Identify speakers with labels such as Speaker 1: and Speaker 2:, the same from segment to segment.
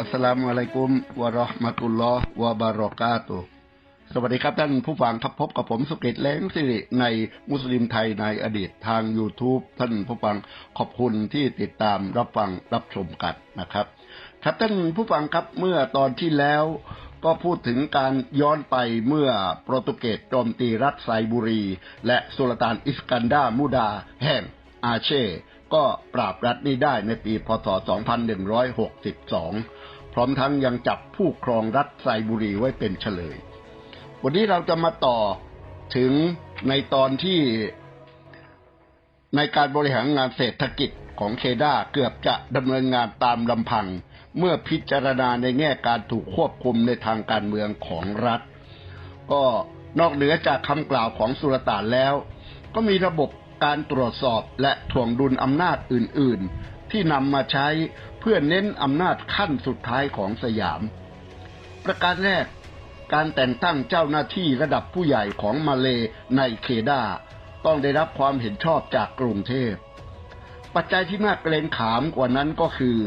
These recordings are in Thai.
Speaker 1: อัสสลามุอะลัยกุมวะราะห์มะตุลลอฮ์วะบารอกาตุสวัสดีครับท่านผู้ฟังครับพบกับผมสุกิตแล้งสิริในมุสลิมไทยในอดีตทาง YouTube ท่านผู้ฟังขอบคุณที่ติดตามรับฟังรับชมกันนะครับ ครับท่านผู้ฟังครับเมื่อตอนที่แล้วก็พูดถึงการย้อนไปเมื่อโปรตุเกสโจมตีรัฐไซบุรี และสุลต่านอิสกันดามูดาแห่งอาเช่ ก็ปราบรัฐนี้ได้ในปีพศ 2162 พร้อมทั้งยังจับผู้ครองรัฐไซบุรีไว้เป็นเฉลย วันนี้เราจะมาต่อถึงในตอนที่ในการบริหารงานเศรษฐกิจของเคด้าเกือบจะดำเนินงานตามลำพัง เมื่อพิจารณาในแง่การถูกควบคุมในทางการเมืองของรัฐ ก็นอกเหนือจากคำกล่าวของสุลต่านแล้ว ก็มีระบบ การตรวจสอบและถ่วงดุลอำนาจอื่น ๆ ที่นำมาใช้เพื่อเน้นอำนาจขั้นสุดท้ายของสยาม ประการแรก การแต่งตั้งเจ้าหน้าที่ระดับผู้ใหญ่ของมาเลในเคดาต้องได้รับความเห็นชอบจากกรุงเทพ ปัจจัยที่น่าเกรงขามกว่านั้นก็คือ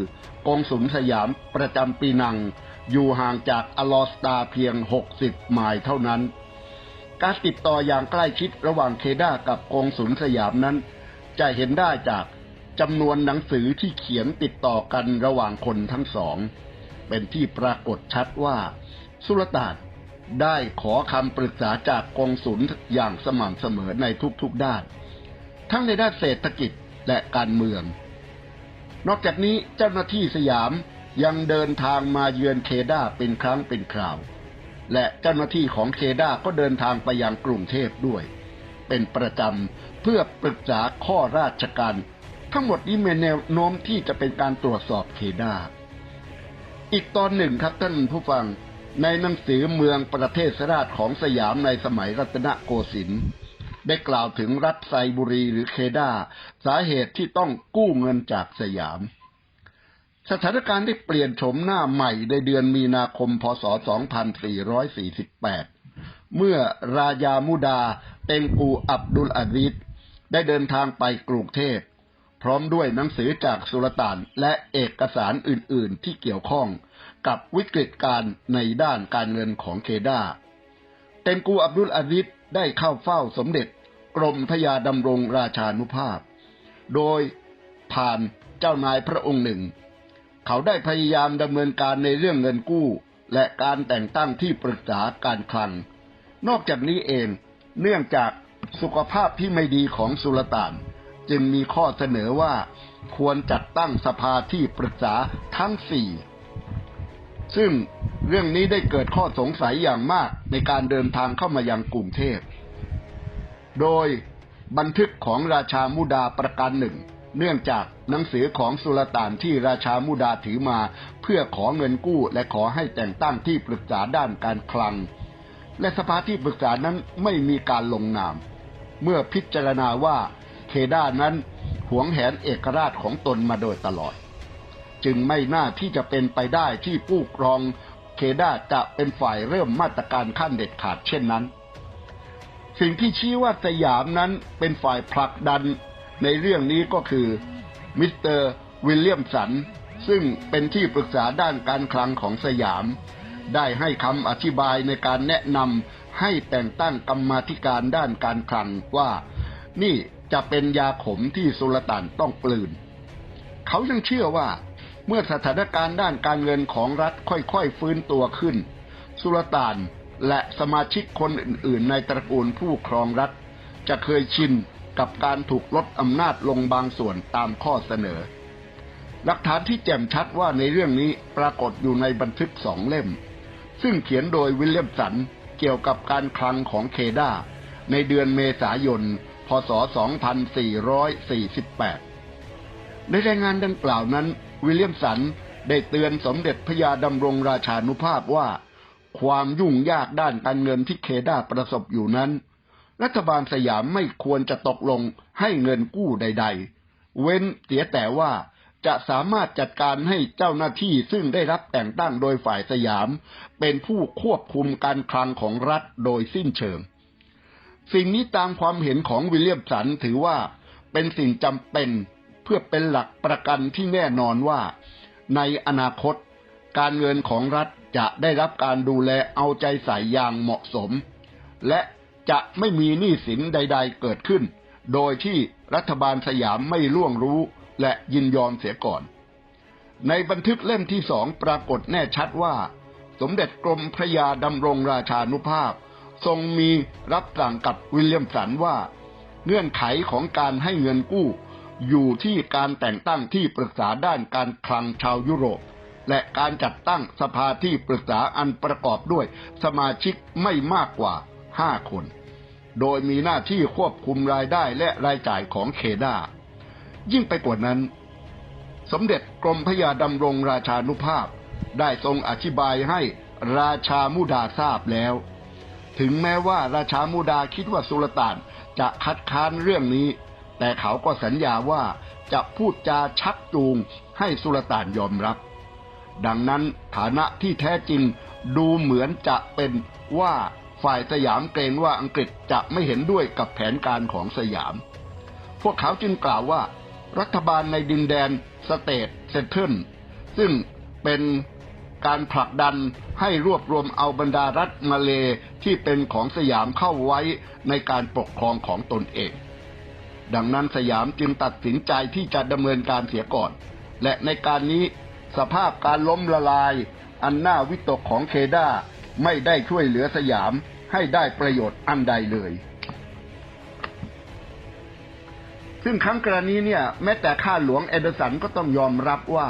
Speaker 1: กองสุลสยามประจำปีนัง อยู่ห่างจากอลอสตาเพียง 60 ไมล์เท่านั้น การติดต่ออย่างใกล้ชิดระหว่างเคด้ากับกองสุลสยามนั้น จะเห็นได้จากจำนวนหนังสือที่เขียนติดต่อกันระหว่างคนทั้งสอง เป็นที่ปรากฏชัดว่า สุลต่านได้ขอคำปรึกษาจากกองสุลอย่างสม่ำเสมอในทุกๆด้าน ทั้งในด้านเศรษฐกิจและการเมือง นอกจากนี้เจ้าหน้าที่สยามยังเดินทางมาเยือนเคด้าเป็นครั้งเป็นคราว และเจ้าหน้าที่ของเคด้าก็เดินทางไปยังกรุงเทพด้วย เป็นประจำเพื่อปรึกษาข้อราชการ ทั้งหมดนี้มีแนวโน้มที่จะเป็นการตรวจสอบเคด้าอีกตอนหนึ่งครับท่านผู้ฟังในหนังสือเมืองประเทศสราชของสยามในสมัยรัตนโกสินทร์ได้กล่าวถึงรัฐไซบุรีหรือเคดาสาเหตุที่ต้องกู้เงินจากสยาม สถานการณ์ได้เปลี่ยนโฉมหน้าใหม่ในเดือนมีนาคม พศ 2448 เมื่อรายามุดาเต็งกูอับดุลอาซิดได้เดินทางไปกรุงเทพพร้อมด้วยหนังสือจากสุลต่านและเอกสารอื่น ๆ ที่เกี่ยวข้องกับวิกฤตการณ์ในด้านการเงินของเคดาเต็มกูอับดุลอาซิดได้เข้าเฝ้าสมเด็จกรมพยาดำรงราชานุภาพ โดยผ่านเจ้านายพระองค์หนึ่ง เขาได้พยายามดำเนินการในเรื่องเงินกู้ และการแต่งตั้งที่ปรึกษาการคลัง นอกจากนี้เอง เนื่องจากสุขภาพที่ไม่ดีของสุลต่าน จึงมีข้อเสนอว่าควรจัดตั้งสภาที่ปรึกษาทั้งสี่ซึ่งเรื่องนี้ได้เกิดข้อสงสัยอย่างมากในการเดินทางเข้ามายังกรุงเทพ โดยบันทึกของราชามุดาประการหนึ่ง เนื่องจากหนังสือของสุลต่านที่ราชามุดาถือมา เพื่อขอเงินกู้และขอให้แต่งตั้งที่ปรึกษาด้านการคลัง และสภาที่ปรึกษานั้นไม่มีการลงนาม เมื่อพิจารณาว่าเคด้านั้นหวงแหนเอกราชของตนมาโดยตลอด จึงไม่น่าที่จะเป็นไปได้ที่ผู้ครองเคด้าจะเป็นฝ่ายเริ่มมาตรการขั้นเด็ดขาดเช่นนั้น สิ่งที่ชี้ว่าสยามนั้นเป็นฝ่ายผลักดัน ในเรื่องนี้ก็คือมิสเตอร์วิลเลียมสัน ซึ่งเป็นที่ปรึกษาด้านการคลังของสยาม ได้ให้คำอธิบายในการแนะนำให้แต่งตั้งกรรมาธิการด้านการคลังว่า นี่จะเป็นยาขมที่สุลต่านต้องกลืน เขายังเชื่อว่าเมื่อสถานการณ์ด้านการเงินของรัฐค่อยๆฟื้นตัวขึ้น สุลต่านและสมาชิกคนอื่นๆ ในตระกูลผู้ครองรัฐ จะเคยชิน กับการถูกลดอำนาจลงบางส่วนตามข้อเสนอ หลักฐานที่แจ่มชัดว่าในเรื่องนี้ปรากฏอยู่ในบันทึกสองเล่ม ซึ่งเขียนโดยวิลเลียมสันเกี่ยวกับการคลังของเคดาในเดือนเมษายน พศ 2448 ในรายงานดังกล่าวนั้น วิลเลียมสันได้เตือนสมเด็จพระยาดำรงราชานุภาพว่า ความยุ่งยากด้านการเงินที่เคดาประสบอยู่นั้น รัฐบาลสยามไม่ควรจะตกลงให้เงินกู้ใด ๆ เว้นเสียแต่ว่าจะสามารถจัดการให้เจ้าหน้าที่ซึ่งได้รับแต่งตั้งโดยฝ่ายสยาม เป็นผู้ควบคุมการคลังของรัฐโดยสิ้นเชิง สิ่งนี้ตามความเห็นของวิลเลียมสันถือว่าเป็นสิ่งจำเป็นเพื่อเป็นหลักประกันที่แน่นอนว่า ในอนาคต การเงินของรัฐจะได้รับการดูแลเอาใจใส่อย่างเหมาะสม และ จะไม่มีหนี้สินใด ๆ เกิดขึ้น โดยที่รัฐบาลสยามไม่ล่วงรู้และยินยอมเสียก่อน ในบันทึกเล่มที่สองปรากฏแน่ชัดว่า สมเด็จกรมพระยาดำรงราชานุภาพ ทรงมีรับสั่งกับวิลเลียมสันว่า เงื่อนไขของการให้เงินกู้ อยู่ที่การแต่งตั้งที่ปรึกษาด้านการคลังชาวยุโรปและการจัดตั้งสภาที่ปรึกษาอันประกอบด้วยสมาชิกไม่มากกว่า5คน โดยมีหน้าที่ควบคุมรายได้และรายจ่ายของเคดายิ่งไปกว่านั้น สมเด็จกรมพระยาดำรงราชานุภาพได้ทรงอธิบายให้ราชามุดาทราบแล้ว ถึงแม้ว่าราชามุดาคิดว่าสุลต่านจะคัดค้านเรื่องนี้ แต่เขาก็สัญญาว่าจะพูดจาชักจูงให้สุลต่านยอมรับ ดังนั้นฐานะที่แท้จริงดูเหมือนจะเป็นว่า ฝ่ายสยามเกรงว่าอังกฤษจะไม่เห็นด้วยกับแผนการของสยาม พวกเขาจึงกล่าวว่า รัฐบาลในดินแดนสเตทเซนเทิลซึ่งเป็นการผลักดันให้รวบรวมเอาบรรดารัฐมาเลที่เป็นของสยามเข้าไว้ในการปกครองของตนเอง ดังนั้นสยามจึงตัดสินใจที่จะดำเนินการเสียก่อน และในการนี้สภาพการล้มละลาย อันน่าวิตกของเคดา ไม่ได้ช่วยเหลือสยามให้ได้ประโยชน์อันใดเลย ซึ่งครั้งกรณีเนี่ย แม้แต่ข้าหลวงเอเดอร์สันก็ต้องยอมรับว่า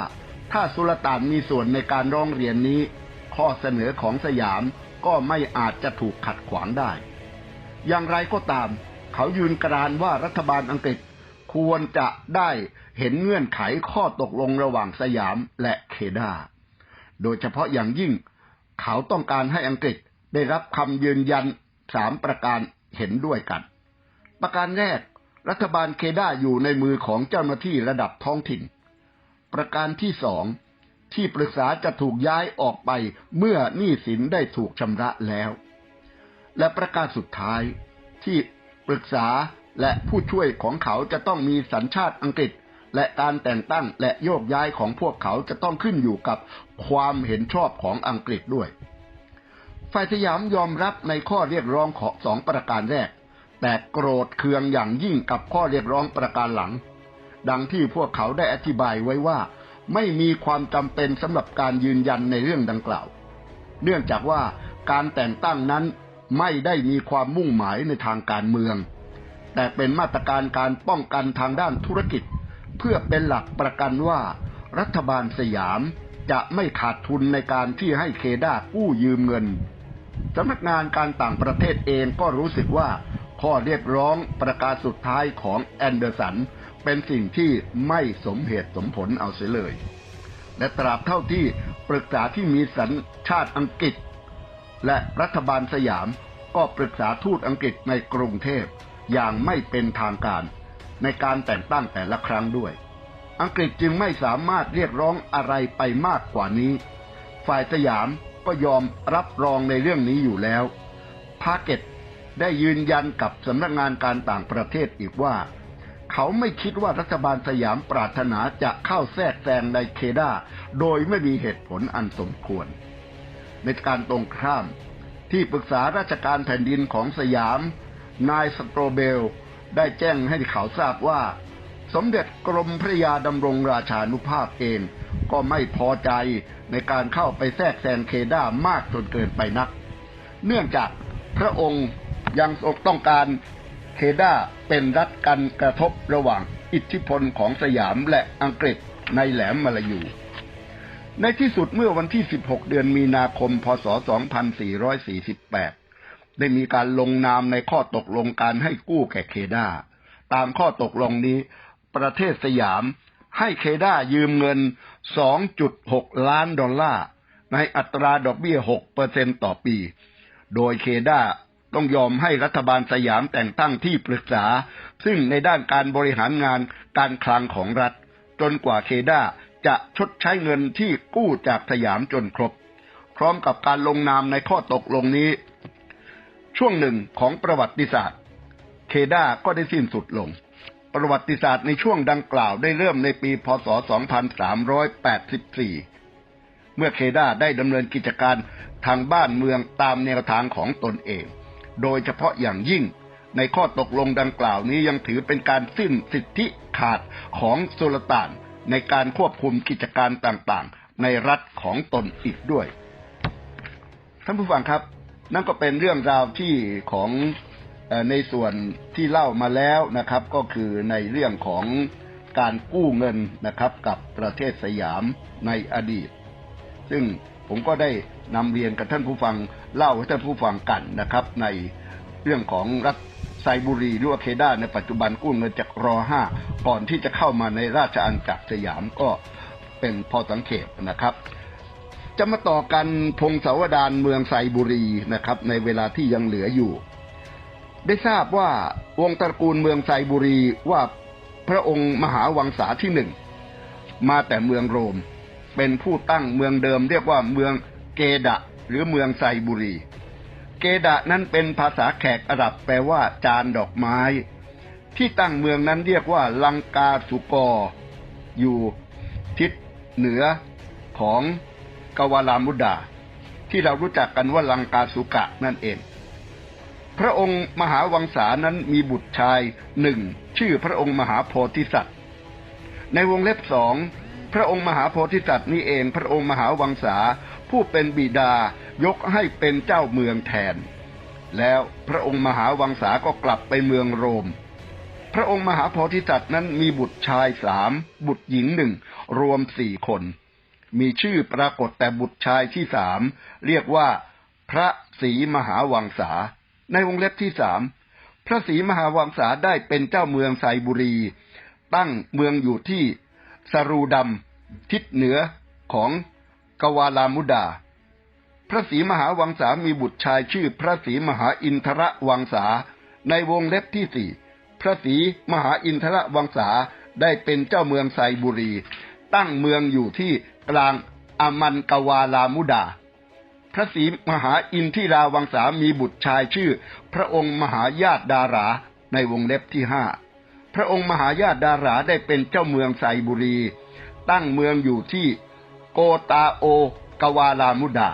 Speaker 1: ถ้าสุลต่านมีส่วนในการร้องเรียนนี้ ข้อเสนอของสยามก็ไม่อาจจะถูกขัดขวางได้ อย่างไรก็ตาม เขายืนกรานว่ารัฐบาลอังกฤษควรจะได้เห็นเงื่อนไขข้อตกลงระหว่างสยามและเคดา โดยเฉพาะอย่างยิ่ง เขาต้องการให้อังกฤษได้รับคำยืนยันสามประการเห็นด้วยกัน ประการแรก รัฐบาลเคด้าอยู่ในมือของเจ้าหน้าที่ระดับท้องถิ่น ประการที่สองที่ปรึกษาจะถูกย้ายออกไปเมื่อหนี้สินได้ถูกชำระแล้ว และประการสุดท้ายที่ปรึกษาและผู้ช่วยของเขาจะต้องมีสัญชาติอังกฤษ และการแต่งตั้งและโยกย้ายของพวกเขาจะต้องขึ้นอยู่กับความเห็นชอบของอังกฤษด้วย ฝ่ายสยามยอมรับในข้อเรียกร้องของสองประการแรก แต่โกรธเคืองอย่างยิ่งกับข้อเรียกร้องประการหลัง ดังที่พวกเขาได้อธิบายไว้ว่าไม่มีความจำเป็นสำหรับการยืนยันในเรื่องดังกล่าว เนื่องจากว่าการแต่งตั้งนั้นไม่ได้มีความมุ่งหมายในทางการเมือง แต่เป็นมาตรการการป้องกันทางด้านธุรกิจ เพื่อเป็นหลักประกันว่า รัฐบาลสยามจะไม่ขาดทุนในการที่ให้เคดากู้ยืมเงินสำนักงานการต่างประเทศเองก็รู้สึกว่า ข้อเรียกร้องประกาศสุดท้ายของแอนเดอร์สัน เป็นสิ่งที่ไม่สมเหตุสมผลเอาเสียเลย และตราบเท่าที่ปรึกษาที่มีสัญชาติอังกฤษ และรัฐบาลสยามก็ปรึกษาทูตอังกฤษในกรุงเทพอย่างไม่เป็นทางการ ในการแต่งตั้งแต่ละครั้งด้วย อังกฤษจึงไม่สามารถเรียกร้องอะไรไปมากกว่านี้ ฝ่ายสยามก็ยอมรับรองในเรื่องนี้อยู่แล้ว พาเกตได้ยืนยันกับสำนักงานการต่างประเทศอีกว่า เขาไม่คิดว่ารัฐบาลสยามปรารถนาจะเข้าแทรกแซงในเคดาโดยไม่มีเหตุผลอันสมควร ในการตรงข้ามที่ปรึกษาราชการแผ่นดินของสยาม นายสโตรเบล ได้แจ้งให้เขาทราบว่า สมเด็จกรมพระยาดำรงราชานุภาพเองก็ไม่พอใจในการเข้าไปแทรกแซงเคด้ามากจนเกินไปนัก เนื่องจากพระองค์ยังต้องการเคด้าเป็นรัฐกันกระทบระหว่างอิทธิพลของสยามและอังกฤษในแหลมมาลายู ในที่สุดเมื่อวันที่ 16 เดือนมีนาคม พศ 2448 ได้มีการลงนามในข้อตกลงการให้กู้แก่เคด้า ตามข้อตกลงนี้ ประเทศสยามให้เคด้ายืมเงิน 2.6 ล้านดอลลาร์ ในอัตราดอกเบี้ย6%ต่อปี โดยเคด้าต้องยอมให้รัฐบาลสยามแต่งตั้งที่ปรึกษา ซึ่งในด้านการบริหารงานการคลังของรัฐ จนกว่าเคด้าจะชดใช้เงินที่กู้จากสยามจนครบ พร้อมกับการลงนามในข้อตกลงนี้ ช่วงหนึ่งของประวัติศาสตร์ เคดาก็ได้สิ้นสุดลง ประวัติศาสตร์ในช่วงดังกล่าวได้เริ่มในปี พศ 2384 เมื่อเคดาได้ดำเนินกิจการทางบ้านเมืองตามแนวทางของตนเอง โดยเฉพาะอย่างยิ่งในข้อตกลงดังกล่าวนี้ยังถือเป็นการสิ้นสิทธิขาดของสุลต่านในการควบคุมกิจการต่างๆ ในรัฐของตนอีกด้วย ท่านผู้ฟังครับ นั่นก็เป็นเรื่องราวที่ของในส่วนที่เล่ามาแล้วนะครับ ก็คือในเรื่องของการกู้เงินนะครับกับประเทศสยามในอดีต ซึ่งผมก็ได้นำเรียนกับท่านผู้ฟังเล่าให้ท่านผู้ฟังกันนะครับ ในเรื่องของรัฐไซบุรีหรือว่าเคด้าในปัจจุบันกู้เงินจากรอห้าก่อนที่จะเข้ามาในราชอาณาจักรสยามก็เป็นพอสังเขตนะครับ จะมาต่อกันพงศาวดารเมืองไซบุรีนะครับ ในเวลาที่ยังเหลืออยู่ ได้ทราบว่าวงศ์ตระกูลเมืองไซบุรีว่าพระองค์มหาวังษาที่หนึ่งมาแต่เมืองโรม เป็นผู้ตั้งเมืองเดิมเรียกว่าเมืองเกดะ หรือเมืองไซบุรี เกดะนั้นเป็นภาษาแขกอาหรับแปลว่าจานดอกไม้ ที่ตั้งเมืองนั้นเรียกว่าลังกาสุกอ อยู่ทิศเหนือของ กวาลามุดา ที่เรารู้จักกันว่าลังกาสุกะนั่นเอง พระองค์มหาวังษานั้นมีบุตรชายหนึ่งชื่อพระองค์มหาโพธิสัตว์ ในวงเล็บสองพระองค์มหาโพธิสัตว์นี้เอง พระองค์มหาวังษาผู้เป็นบิดายกให้เป็นเจ้าเมืองแทน แล้วพระองค์มหาวังษาก็กลับไปเมืองโรม พระองค์มหาโพธิสัตว์นั้นมีบุตรชายสามบุตรหญิงหนึ่งรวมสี่คน มีชื่อปรากฏแต่บุตรชายที่สามเรียกว่า พระศรีมหาวังษาในวงเล็บที่สามพระศรีมหาวังษาได้เป็นเจ้าเมืองไซบุรี ตั้งเมืองอยู่ที่สรูดำทิศเหนือของกวาลามุดา พระศรีมหาวังษามีบุตรชายชื่อพระศรีมหาอินทรวังษาในวงเล็บที่สี่พระศรีมหาอินทรวังษาได้เป็นเจ้าเมืองไซบุรี ตั้งเมืองอยู่ที่กลางอามันกวาลามุดา พระศรีมหาอินทิราวังษามีบุตรชายชื่อ พระองค์มหาญาติดาราในวงเล็บที่ห้าพระองค์มหาญาติดาราได้เป็นเจ้าเมืองไซบุรี ตั้งเมืองอยู่ที่โกตาโอกวาลามุดา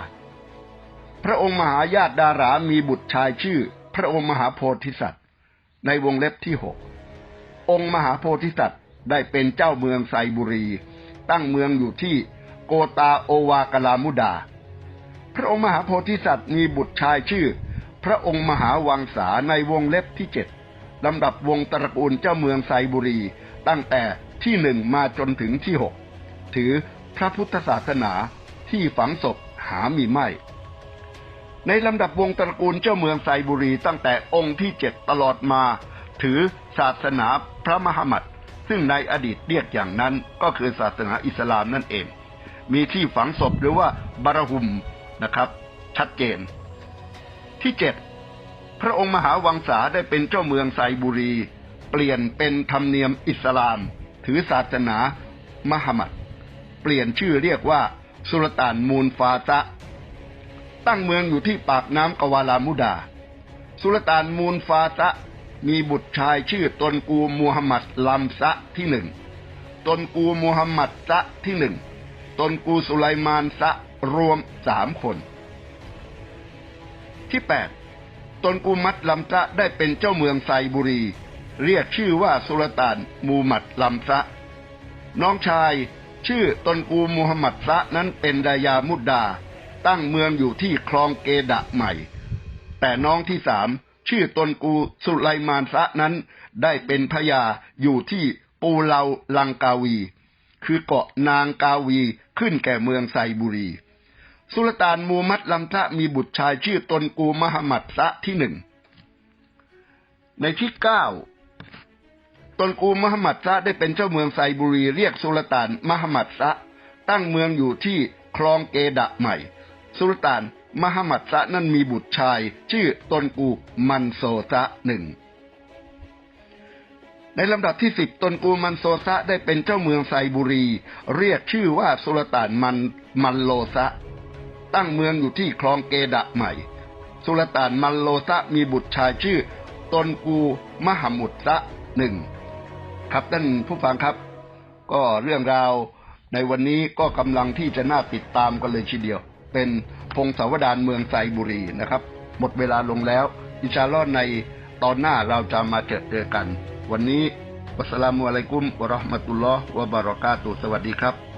Speaker 1: พระองค์มหาญาติดารามีบุตรชายชื่อ พระองค์มหาโพธิสัตว์ ในวงเล็บที่หกองค์มหาโพธิสัตว์ได้เป็นเจ้าเมืองไซบุรี ตั้งเมืองอยู่ที่โกตาโอวากลามุดา พระองค์มหาโพธิสัตว์มีบุตรชายชื่อ พระองค์มหาวังษาในวงเล็บที่เจ็ดลำดับวงตระกูลเจ้าเมืองไซบุรี ตั้งแต่ที่หนึ่งมาจนถึงที่หกถือพระพุทธศาสนาที่ฝังศพหามีไม่ ในลำดับวงตระกูลเจ้าเมืองไซบุรีตั้งแต่องค์ที่เจ็ดตลอดมา ถือศาสนาพระมหามัด ซึ่งในอดีตเรียกอย่างนั้นก็คือศาสนาอิสลามนั่นเอง มีที่ฝังศพหรือว่าบารหุมนะครับ ชัดเจน ที่เจ็ดพระองค์มหาวังษาได้เป็นเจ้าเมืองไซบุรี เปลี่ยนเป็นธรรมเนียมอิสลาม ถือศาสนามหามัด เปลี่ยนชื่อเรียกว่า สุลต่านมูลฟาซะตั้งเมืองอยู่ที่ปากน้ำกวาลามุดา สุลต่านมูลฟาซะ มีบุตรชายชื่อตนกูมูฮัมหมัดลัมซะที่หนึ่งตนกูมูฮัมหมัดซะที่หนึ่งตนกูสุไลมานซะรวมสามคน ที่แปดตนกูมัดลัมซะได้เป็นเจ้าเมืองไซบุรี เรียกชื่อว่าสุลต่านมูมัดลัมซะน้องชายชื่อตนกูมูฮัมหมัดซะนั้นเป็นดายามุดดา ตั้งเมืองอยู่ที่คลองเกดะใหม่ แต่น้องที่สาม ชื่อตนกูสุไลมานซะนั้น ได้เป็นพญาอยู่ที่ปูเลาลังกาวี คือเกาะนางกาวีขึ้นแก่เมืองไซบุรี สุลต่านมูมัดลัมทะมีบุตรชายชื่อตนกูมหมัดซะที่หนึ่งในที่เก้าตนกูมหมัดซะได้เป็นเจ้าเมืองไซบุรีเรียกสุลต่านมหมัดซะตั้งเมืองอยู่ที่คลองเกดะใหม่ สุลต่าน มหมัดซะนั้นมีบุตรชาย ชื่อตนกูมันโซซะหนึ่งในลำดับที่สิบตนกูมันโซซะได้เป็นเจ้าเมืองไซบุรี เรียกชื่อว่าสุลต่านมันมันโลซะ ตั้งเมืองอยู่ที่คลองเกดะใหม่ สุลต่านมันโลซะมีบุตรชายชื่อ ตนกูมหมุดซะหนึ่งครับท่านผู้ฟังครับ ก็เรื่องราวในวันนี้ก็กำลังที่จะน่าติดตามกันเลยทีเดียว เป็น พงศาวดารเมืองไซบุรีนะครับ หมดเวลาลงแล้ว อินชาลอดในตอนหน้าเราจะมาเจอเจอกัน วันนี้วัสลามุอะลัยกุมวะราะห์มะตุลลอฮ์วะบารอกาตุสวัสดีครับ